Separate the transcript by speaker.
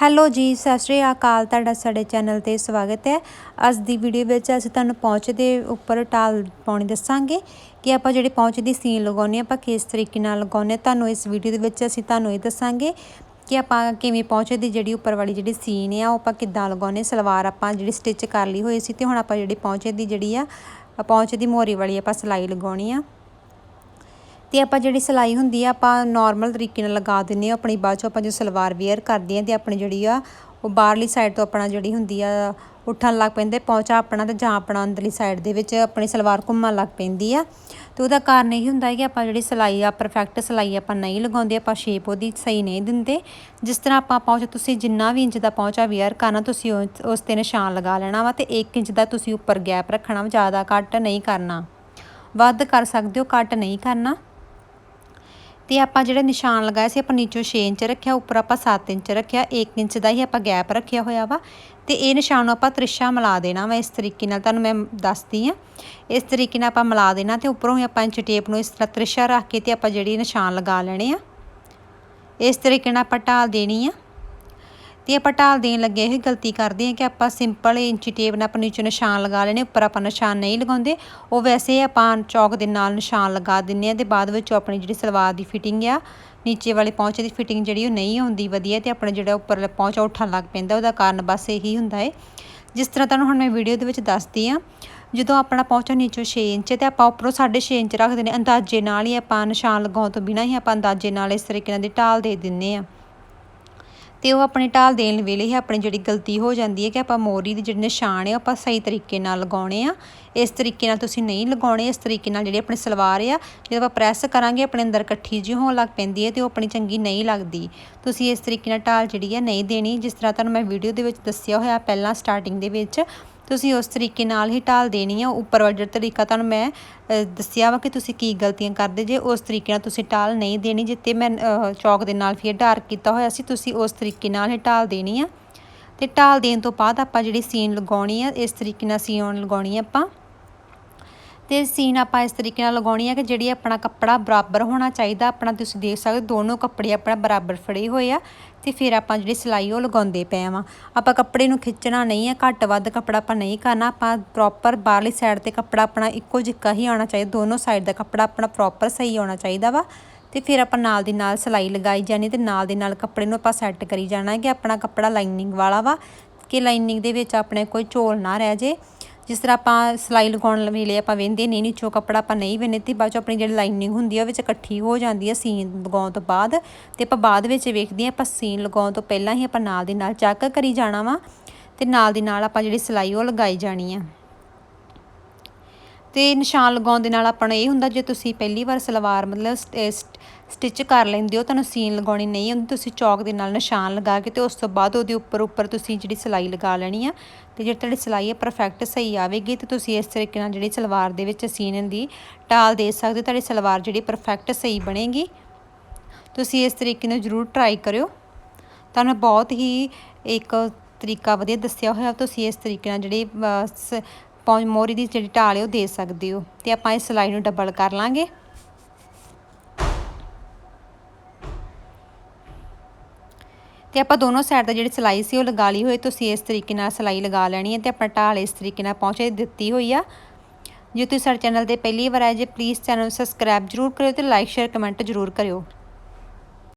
Speaker 1: Hello ਜੀ, ਸਤਿ ਸ਼੍ਰੀ ਅਕਾਲ। ਤੁਹਾਡਾ ਸਾਡੇ ਚੈਨਲ ਤੇ ਸਵਾਗਤ ਹੈ। ਅੱਜ ਦੀ ਵੀਡੀਓ ਵਿੱਚ ਅਸੀਂ ਤੁਹਾਨੂੰ ਪਹੁੰਚ ਦੇ ਉੱਪਰ ਟਾਲ ਪਾਉਣੀ ਦੱਸਾਂਗੇ ਕਿ ਆਪਾਂ ਜਿਹੜੇ ਪਹੁੰਚ ਦੀ ਸੀਨ ਲਗਾਉਣੀ ਆਪਾਂ ਕਿਸ ਤਰੀਕੇ ਨਾਲ ਲਗਾਉਣੇ ਤੁਹਾਨੂੰ ਇਸ ਵੀਡੀਓ ਦੇ ਵਿੱਚ ਅਸੀਂ ਤੁਹਾਨੂੰ ਇਹ ਦੱਸਾਂਗੇ ਕਿ ਆਪਾਂ ਕਿਵੇਂ ਪਹੁੰਚੇ ਦੀ ਜਿਹੜੀ ਉੱਪਰ ਵਾਲੀ ਜਿਹੜੀ ਸੀਨ ਆ, ਉਹ ਆਪਾਂ ਕਿੱਦਾਂ ਲਗਾਉਣੇ ਸਲਵਾਰ ਆਪਾਂ ਜਿਹੜੀ ਸਟਿਚ ਕਰ ਲਈ ਹੋਈ ਸੀ ਤੇ ਹੁਣ ਆਪਾਂ ਜਿਹੜੀ ਪਹੁੰਚੇ ਦੀ ਜਿਹੜੀ ਆ, ਪਹੁੰਚ ਦੀ ਮੋਰੀ ਵਾਲੀ ਆਪਾਂ ਸਿਲਾਈ ਲਗਾਉਣੀ ਆ। ਤੇ ਆਪਾਂ ਜਿਹੜੀ ਸਿਲਾਈ ਹੁੰਦੀ ਆ, ਆਪਾਂ ਨਾਰਮਲ ਤਰੀਕੇ ਨਾਲ ਲਗਾ ਦਿੰਨੇ ਆ ਆਪਣੀ ਬਾਅਦ ਚੋਂ ਆਪਾਂ ਜੋ ਸਲਵਾਰ ਵੇਅਰ ਕਰਦੇ ਆ ਤੇ ਆਪਣੀ ਜਿਹੜੀ ਆ, ਉਹ ਬਾਹਰਲੀ ਸਾਈਡ ਤੋਂ ਆਪਣਾ ਜਿਹੜੀ ਹੁੰਦੀ ਆ, ਉੱਠਣ ਲੱਗ ਪੈਂਦੇ ਪਹੁੰਚਾ ਆਪਣਾ ਤੇ ਜਾਂ ਆਪਣਾ ਅੰਦਰਲੀ ਸਾਈਡ ਦੇ ਵਿੱਚ ਆਪਣੀ ਸਲਵਾਰ ਘੁੰਮਣ ਲੱਗ ਪੈਂਦੀ ਆ। ਤੇ ਉਹਦਾ ਕਾਰਨ ਇਹ ਹੁੰਦਾ ਹੈ ਕਿ ਆਪਾਂ ਜਿਹੜੀ ਸਿਲਾਈ ਆ ਪਰਫੈਕਟ ਸਿਲਾਈ ਆਪਾਂ ਨਹੀਂ ਲਗਾਉਂਦੇ, ਆਪਾਂ ਸ਼ੇਪ ਉਹਦੀ ਸਹੀ ਨਹੀਂ ਦਿੰਦੇ। ਜਿਸ ਤਰ੍ਹਾਂ ਆਪਾਂ ਪਹੁੰਚ ਤੁਸੀਂ ਜਿੰਨਾ ਵੀ ਇੰਚ ਦਾ ਪਹੁੰਚਾ ਵੇਅਰ ਕਰਨਾ, ਤੁਸੀਂ ਉਸ ਤੇ ਨਿਸ਼ਾਨ ਲਗਾ ਲੈਣਾ ਵਾ ਤੇ 1 ਇੰਚ ਦਾ ਤੁਸੀਂ ਉੱਪਰ ਗੈਪ ਰੱਖਣਾ ਵਾ, ਜ਼ਿਆਦਾ ਕੱਟ ਨਹੀਂ ਕਰਨਾ। ਵੱਧ ਕਰ ਸਕਦੇ ਹੋ ਕੱਟ ਨਹੀਂ ਕਰਨਾ। ਤੇ ਆਪਾਂ ਜਿਹੜਾ ਨਿਸ਼ਾਨ ਲਗਾਇਆ ਸੀ, ਆਪਾਂ ਨੀਚੋਂ 6 ਇੰਚ ਰੱਖਿਆ, ਉੱਪਰ ਆਪਾਂ 7 ਇੰਚ ਰੱਖਿਆ 1 ਇੰਚ ਦਾ ਹੀ ਆਪਾਂ ਗੈਪ ਰੱਖਿਆ ਹੋਇਆ ਵਾ। ਤੇ ਇਹ ਨਿਸ਼ਾਨ ਨੂੰ ਆਪਾਂ ਤ੍ਰਿਸ਼ਾ ਮਿਲਾ ਦੇਣਾ ਵਾ, ਇਸ ਤਰੀਕੇ ਨਾਲ ਤੁਹਾਨੂੰ ਮੈਂ ਦੱਸਦੀ ਆ ਇਸ ਤਰੀਕੇ ਨਾਲ ਆਪਾਂ ਮਿਲਾ ਦੇਣਾ ਤੇ ਉੱਪਰੋਂ ਹੀ ਆਪਾਂ ਇੰਚ ਟੇਪ ਨੂੰ ਇਸ ਤਰ੍ਹਾਂ ਤ੍ਰਿਸ਼ਾ ਰੱਖ ਕੇ ਤੇ ਆਪਾਂ ਜਿਹੜੀ ਨਿਸ਼ਾਨ ਲਗਾ ਲੈਣੇ ਆ। ਇਸ ਤਰੀਕੇ ਨਾਲ ਆਪਾਂ ਢਾਲ ਦੇਣੀ ਆ। ਤੇ ਆਪਾਂ ਢਾਲ ਦੇਣ ਲੱਗੇ ਇਹ ਗਲਤੀ ਕਰਦੇ ਹਾਂ ਕਿ ਆਪਾਂ ਸਿੰਪਲ ਇੰਚੀ ਟੇਪ ਨਾਲ ਆਪਾਂ ਨੀਚੇ ਨਿਸ਼ਾਨ ਲਗਾ ਲੈਣੇ ਉੱਪਰ ਆਪਾਂ ਨਿਸ਼ਾਨ ਨਹੀਂ ਲਗਾਉਂਦੇ। ਉਹ ਵੈਸੇ ਆਪਾਂ ਚੌਕ ਦੇ ਨਾਲ ਨਿਸ਼ਾਨ ਲਗਾ ਦਿੰਨੇ ਆ ਤੇ ਬਾਅਦ ਵਿੱਚ ਆਪਣੀ ਜਿਹੜੀ ਸਲਵਾਰ ਦੀ ਫਿਟਿੰਗ ਆ, ਨੀਚੇ ਵਾਲੇ ਪਹੁੰਚੇ ਦੀ ਫਿਟਿੰਗ ਜਿਹੜੀ ਉਹ ਨਹੀਂ ਆਉਂਦੀ ਵਧੀਆ ਤੇ ਆਪਣਾ ਜਿਹੜਾ ਉੱਪਰ ਪਹੁੰਚਾ ਉੱਠਣ ਲੱਗ ਪੈਂਦਾ, ਉਹਦਾ ਕਾਰਨ ਬਸ ਇਹੀ ਹੁੰਦਾ ਹੈ। ਜਿਸ ਤਰ੍ਹਾਂ ਤੁਹਾਨੂੰ ਹੁਣ ਮੈਂ ਵੀਡੀਓ ਦੇ ਵਿੱਚ ਦੱਸਦੀ ਆ ਜਦੋਂ ਆਪਣਾ ਪਹੁੰਚਾ ਨੀਚੋਂ 6 ਇੰਚ ਤੇ ਆਪਾਂ ਉੱਪਰੋਂ 6.5 ਇੰਚ ਰੱਖਦੇ ਨੇ ਅੰਦਾਜ਼ੇ ਨਾਲ ਹੀ ਆਪਾਂ ਨਿਸ਼ਾਨ ਲਗਾਉਣ ਤੋਂ ਬਿਨਾਂ ਹੀ ਆਪਾਂ ਅੰਦਾਜ਼ੇ ਨਾਲ ਇਸ ਤਰੀਕੇ ਨਾਲ ਦੀ ਢਾਲ ਦੇ ਦਿੰਨੇ ਆ ਤੇ ਉਹ ਆਪਣੀ ਢਾਲ ਦੇਣ ਵੇਲੇ ਹੀ ਆਪਣੀ ਜਿਹੜੀ ਗਲਤੀ ਹੋ ਜਾਂਦੀ ਹੈ ਕਿ ਆਪਾਂ ਮੋਰੀ ਦੀ ਜਿਹੜੇ ਨਿਸ਼ਾਨ ਆ ਆਪਾਂ ਸਹੀ ਤਰੀਕੇ ਨਾਲ ਲਗਾਉਣੇ ਆ। ਇਸ ਤਰੀਕੇ ਨਾਲ ਤੁਸੀਂ ਨਹੀਂ ਲਗਾਉਣੇ, ਇਸ ਤਰੀਕੇ ਨਾਲ ਜਿਹੜੇ ਆਪਣੇ ਸਲਵਾਰ ਆ, ਜਦੋਂ ਆਪਾਂ ਪ੍ਰੈਸ ਕਰਾਂਗੇ, ਆਪਣੇ ਅੰਦਰ ਇਕੱਠੀ ਜਿਹੀ ਹੋਣ ਲੱਗ ਪੈਂਦੀ ਹੈ ਤੇ ਉਹ ਆਪਣੀ ਚੰਗੀ ਨਹੀਂ ਲੱਗਦੀ। ਤੁਸੀਂ ਇਸ ਤਰੀਕੇ ਨਾਲ ਢਾਲ ਜਿਹੜੀ ਆ ਨਹੀਂ ਦੇਣੀ। ਜਿਸ ਤਰ੍ਹਾਂ ਤੁਹਾਨੂੰ ਮੈਂ ਵੀਡੀਓ ਦੇ ਵਿੱਚ ਦੱਸਿਆ ਹੋਇਆ, ਪਹਿਲਾਂ ਸਟਾਰਟਿੰਗ ਦੇ ਵਿੱਚ ਤੁਸੀਂ ਉਸ ਤਰੀਕੇ ਨਾਲ ਹੀ ਢਾਲ ਦੇਣੀ ਆ। ਉੱਪਰ ਵਾਲਾ ਜਿਹੜਾ ਤਰੀਕਾ ਤੁਹਾਨੂੰ ਮੈਂ ਦੱਸਿਆ ਵਾ ਕਿ ਤੁਸੀਂ ਕੀ ਗਲਤੀਆਂ ਕਰਦੇ ਜੇ, ਉਸ ਤਰੀਕੇ ਨਾਲ ਤੁਸੀਂ ਢਾਲ ਨਹੀਂ ਦੇਣੀ। ਜਿੱਤੇ ਮੈਂ ਚੌਕ ਦੇ ਨਾਲ ਫਿਰ ਡਾਰਕ ਕੀਤਾ ਹੋਇਆ ਸੀ, ਤੁਸੀਂ ਉਸ ਤਰੀਕੇ ਨਾਲ ਹੀ ਢਾਲ ਦੇਣੀ ਆ। ਤੇ ਢਾਲ ਦੇਣ ਤੋਂ ਬਾਅਦ ਆਪਾਂ ਜਿਹੜੀ ਸੀਨ ਲਗਾਉਣੀ ਆ, ਇਸ ਤਰੀਕੇ ਨਾਲ ਸੀਨ ਲਗਾਉਣੀ ਆ ਆਪਾਂ। ਤੇ ਸੀਨ ਆਪਾਂ ਇਸ ਤਰੀਕੇ ਨਾਲ ਲਗਾਉਣੀ ਹੈ ਕਿ ਜਿਹੜੀ ਆਪਣਾ ਕੱਪੜਾ ਬਰਾਬਰ ਹੋਣਾ ਚਾਹੀਦਾ, ਆਪਣਾ ਤੁਸੀਂ ਦੇਖ ਸਕਦੇ ਦੋਨੋਂ ਕੱਪੜੇ ਆਪਣਾ ਬਰਾਬਰ ਫੜੇ ਹੋਏ ਆ ਤੇ ਫਿਰ ਆਪਾਂ ਜਿਹੜੀ ਸਿਲਾਈ ਉਹ ਲਗਾਉਂਦੇ ਪਏ ਆ। ਆਪਾਂ ਕੱਪੜੇ ਨੂੰ ਖਿੱਚਣਾ ਨਹੀਂ ਹੈ ਘੱਟ ਵੱਧ ਕੱਪੜਾ ਆਪਾਂ ਨਹੀਂ ਕਰਨਾ, ਆਪਾਂ ਪ੍ਰੋਪਰ ਬਾਹਰਲੀ ਸਾਈਡ ਤੇ ਕੱਪੜਾ ਆਪਣਾ ਇੱਕੋ ਜਿੱਕਾ ਹੀ ਆਉਣਾ ਚਾਹੀਦਾ, ਦੋਨੋਂ ਸਾਈਡ ਦਾ ਕੱਪੜਾ ਆਪਣਾ ਪ੍ਰੋਪਰ ਸਹੀ ਆਉਣਾ ਚਾਹੀਦਾ ਵਾ। ਤੇ ਫਿਰ ਆਪਾਂ ਨਾਲ ਦੀ ਨਾਲ ਸਿਲਾਈ ਲਗਾਈ ਜਾਣੀ ਤੇ ਨਾਲ ਦੀ ਨਾਲ ਕੱਪੜੇ ਨੂੰ ਆਪਾਂ ਸੈੱਟ ਕਰੀ ਜਾਣਾ ਕਿ ਆਪਣਾ ਕੱਪੜਾ ਲਾਈਨਿੰਗ ਵਾਲਾ ਵਾ, ਕਿ ਲਾਈਨਿੰਗ ਦੇ ਵਿੱਚ ਆਪਣੇ ਕੋਈ ਝੋਲ ਨਾ ਰਹਿ ਜੇ। ਜਿਸ ਤਰ੍ਹਾਂ ਆਪਾਂ ਸਿਲਾਈ ਲਗਾਉਣ ਵੇਲੇ ਆਪਾਂ ਵੇਂਦੇ ਨਹੀਂ ਨੀਚੋਂ ਕੱਪੜਾ ਆਪਾਂ ਨਹੀਂ ਵੇਨੇ ਤੇ ਬਾਅਦ ਚ ਆਪਣੀ ਜਿਹੜੀ ਲਾਈਨਿੰਗ ਹੁੰਦੀ ਆ, ਉਹ ਵਿੱਚ ਇਕੱਠੀ ਹੋ ਜਾਂਦੀ ਆ ਸੀਨ ਲਗਾਉਣ ਤੋਂ ਬਾਅਦ। ਤੇ ਆਪਾਂ ਬਾਅਦ ਵਿੱਚ ਵੇਖਦੇ ਆ ਆਪਾਂ ਸੀਨ ਲਗਾਉਣ ਤੋਂ ਪਹਿਲਾਂ ਹੀ ਆਪਾਂ ਨਾਲ ਦੀ ਨਾਲ ਚੈੱਕ ਕਰੀ ਜਾਣਾ ਵਾ, ਤੇ ਨਾਲ ਦੀ ਨਾਲ ਆਪਾਂ ਜਿਹੜੀ ਸਿਲਾਈ ਉਹ ਲਗਾਈ ਜਾਣੀ ਆ। ਤੇ ਨਿਸ਼ਾਨ ਲਗਾਉਣ ਦੇ ਨਾਲ ਆਪਣਾ ਇਹ ਹੁੰਦਾ, ਜੇ ਤੁਸੀਂ ਪਹਿਲੀ ਵਾਰ ਸਲਵਾਰ ਮਤਲਬ ਸਟਿਚ ਕਰ ਲੈਂਦੇ ਹੋ, ਤੁਹਾਨੂੰ ਸੀਨ ਲਗਾਉਣੀ ਨਹੀਂ ਹੁੰਦੀ ਤੁਸੀਂ ਚੌਕ ਦੇ ਨਾਲ ਨਿਸ਼ਾਨ ਲਗਾ ਕੇ ਤੇ ਉਸ ਤੋਂ ਬਾਅਦ ਉਹਦੇ ਉੱਪਰ ਉੱਪਰ ਤੁਸੀਂ ਜਿਹੜੀ ਸਿਲਾਈ ਲਗਾ ਲੈਣੀ ਆ ਤੇ ਜਿਹੜੀ ਤੁਹਾਡੀ ਸਿਲਾਈ ਹੈ ਪਰਫੈਕਟ ਸਹੀ ਆਵੇਗੀ ਤੇ ਤੁਸੀਂ ਇਸ ਤਰੀਕੇ ਨਾਲ ਜਿਹੜੀ ਸਲਵਾਰ ਦੇ ਵਿੱਚ ਸੀਨ ਦੀ ਟਾਲ ਦੇ ਸਕਦੇ ਹੋ, ਤੁਹਾਡੀ ਸਲਵਾਰ ਜਿਹੜੀ ਪਰਫੈਕਟ ਸਹੀ ਬਣੇਗੀ। ਤੁਸੀਂ ਇਸ ਤਰੀਕੇ ਨਾਲ ਜ਼ਰੂਰ ਟਰਾਈ ਕਰਿਓ। ਤੁਹਾਨੂੰ ਬਹੁਤ ਹੀ ਇੱਕ ਤਰੀਕਾ ਵਧੀਆ ਦੱਸਿਆ ਹੋਇਆ, ਤੁਸੀਂ ਇਸ ਤਰੀਕੇ ਨਾਲ ਜਿਹੜੀ ਪੌਂਜ ਮੋਰੀ ਦੀ ਜਿਹੜੀ ਢਾਲ ਹੈ ਉਹ ਦੇ ਸਕਦੇ ਹੋ। ਤੇ ਆਪਾਂ ਇਸ ਸਿਲਾਈ ਨੂੰ ਡਬਲ ਕਰ ਲਾਂਗੇ। ਤੇ ਆਪਾਂ ਦੋਨੋਂ ਸਾਈਡ ਦਾ ਜਿਹੜੀ ਸਿਲਾਈ ਸੀ ਉਹ ਲਗਾ ਲਈ ਹੋਈ, ਤੁਸੀਂ ਇਸ ਤਰੀਕੇ ਨਾਲ ਸਿਲਾਈ ਲਗਾ ਲੈਣੀ ਹੈ ਤੇ ਆਪਣਾ ਢਾਲ ਇਸ ਤਰੀਕੇ ਨਾਲ ਪਹੁੰਚੇ ਦਿੱਤੀ ਹੋਈ ਆ। ਜੇ ਤੁਸੀਂ ਸਾਡੇ ਚੈਨਲ ਤੇ ਪਹਿਲੀ ਵਾਰ ਆਏ ਜੇ ਪਲੀਜ਼ ਚੈਨਲ ਨੂੰ ਸਬਸਕ੍ਰਾਈਬ ਜਰੂਰ ਕਰਿਓ ਤੇ ਲਾਈਕ ਸ਼ੇਅਰ ਕਮੈਂਟ ਜਰੂਰ ਕਰਿਓ।